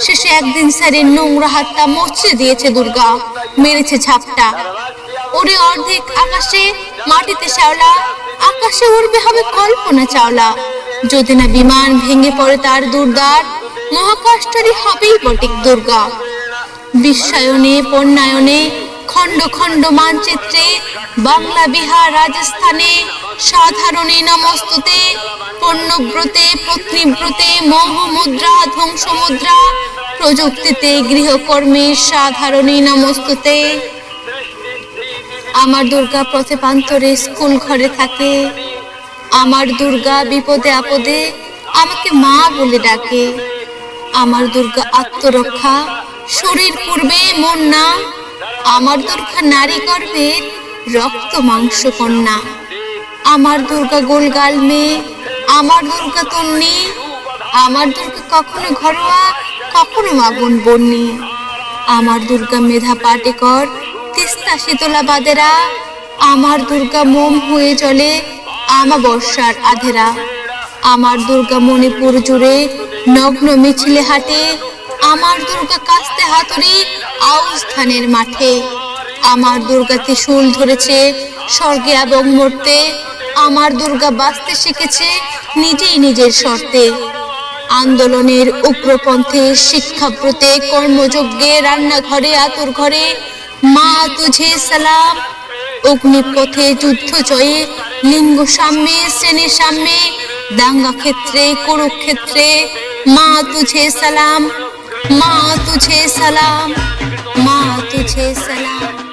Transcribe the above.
শেষে একদিন স্যারের নোংরা হাতটা মচড়ে দিয়েছে দুর্গা। মেরেছে ঝাপটা ওরে অর্ধেক আকাশে, মাটিতে শ্যাওলা। আকাশে উড়বে হবে কল্পনা চাওলা। যদি না বিমান ভেঙে পড়ে তার দুর্দার মহাকাশটারই হবেই বটিক দুর্গা। বিশ্বায়নে পণ্যায়নে খণ্ড খণ্ড মানচিত্রে বাংলা, বিহার, রাজস্থানে সাধারণে নমস্ততে, পণ্যব্রতে, পত্নীব্রতে, মোহমুদ্রা, ধ্বংসমুদ্রা, প্রযুক্তিতে, গৃহকর্মে সাধারণে নমস্ততে। আমার দুর্গা পথে প্রান্তরে স্কুল ঘরে থাকে। আমার দুর্গা বিপদে আপদে আমাকে মা বলে ডাকে। আমার দুর্গা আত্মরক্ষা, শরীর পূর্বে মন না আমার দুর্গা নারী গর্ভের রক্ত মাংস কন্যা। আমার দুর্গা গোলগাল মেয়ে, আমার দুর্গা তন্নি, আমার দুর্গা কখনো ঘরোয়া, কখনো মাগুন বন্নি। আমার দুর্গা মেধা পাটেকর, তিস্তা শীতলা বাদেরা, আমার দুর্গা মোম হয়ে চলে আমাবস্যার আধেরা। আমার দুর্গা মণিপুর জুড়ে নগ্ন মিছিলে হাটে আমার দুর্গা কাস্তে হাতুড়ি আউস ধানের মাঠে। আমার দুর্গা ত্রিশূল ধরেছে, স্বর্গে এবং মরতে। আমার দুর্গা বাঁচতে শিখেছে নিজেই নিজের শর্তে। আন্দোলনের উগ্রপন্থে, শিক্ষাব্রতে, কর্মযজ্ঞে, রান্নাঘরে, আতুর ঘরে, মা তুঝে সালাম। অগ্নিপথে যুদ্ধ জয়ে, লিঙ্গ সাম্যে শ্রেণির সাম্যে দাঙ্গা ক্ষেত্রে কুরুক্ষেত্রে, মা তুঝে সালাম। মা তুঝে সালাম মা তুঝে সালাম